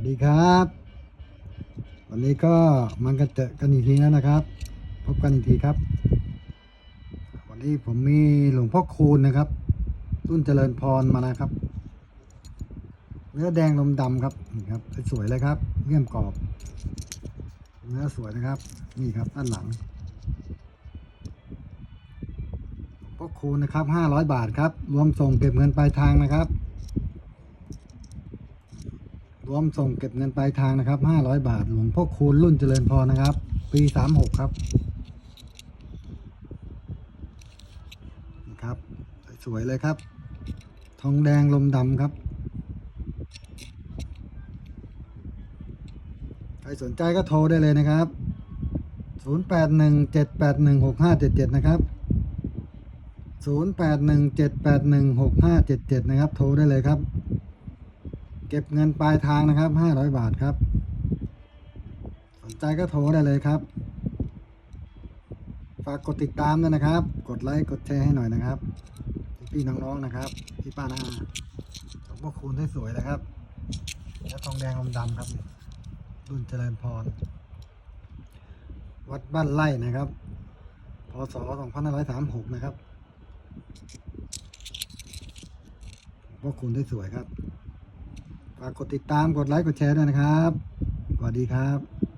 วัสดีครับ วันนี้ก็มันกันเจอกันอีกทีแล้วนะครับ พบกันอีกทีครับ วันนี้ผมมีหลวงพ่อคูณนะครับ รุ่นเจริญพรมานะครับ เนื้อแดงลมดำครับนี่ครับสวยเลยครับเยี่ยมกรอบเนื้อสวยนะครับ นี่ครับด้านหลังพ่อคูณนะครับห้าร้อยบาทครับ รวมส่งเก็บเงินปลายทางนะครับ รวมส่งเก็บเงินปลายทางนะครับ 500 บาท หลวงพ่อคูณรุ่นเจริญพรนะครับ ปี 36 ครับนี่ครับ สวยเลยครับ ทองแดงลมดำครับ ใครสนใจก็โทรได้เลยนะครับ 0817816577 นะครับ0817816577 นะครับ โทรได้เลยครับ เก็บเงินปลายทางนะครับ 500 บาทครับ สนใจก็โทรได้เลยครับ ฝากกดติดตามด้วยนะครับ กดไลค์ กดแชร์ให้หน่อยนะครับ พี่น้องๆนะครับ พี่ป้าน้าหลวงพ่อคูณได้สวยเลยครับ แล้วทองแดงอมดำครับ รุ่นเจริญพร วัดบ้านไร่นะครับ พศ 2536 นะครับหลวงพ่อคูณได้สวยครับ ฝากกดติดตามกดไลค์กดแชร์ด้วยนะครับ สวัสดีครับ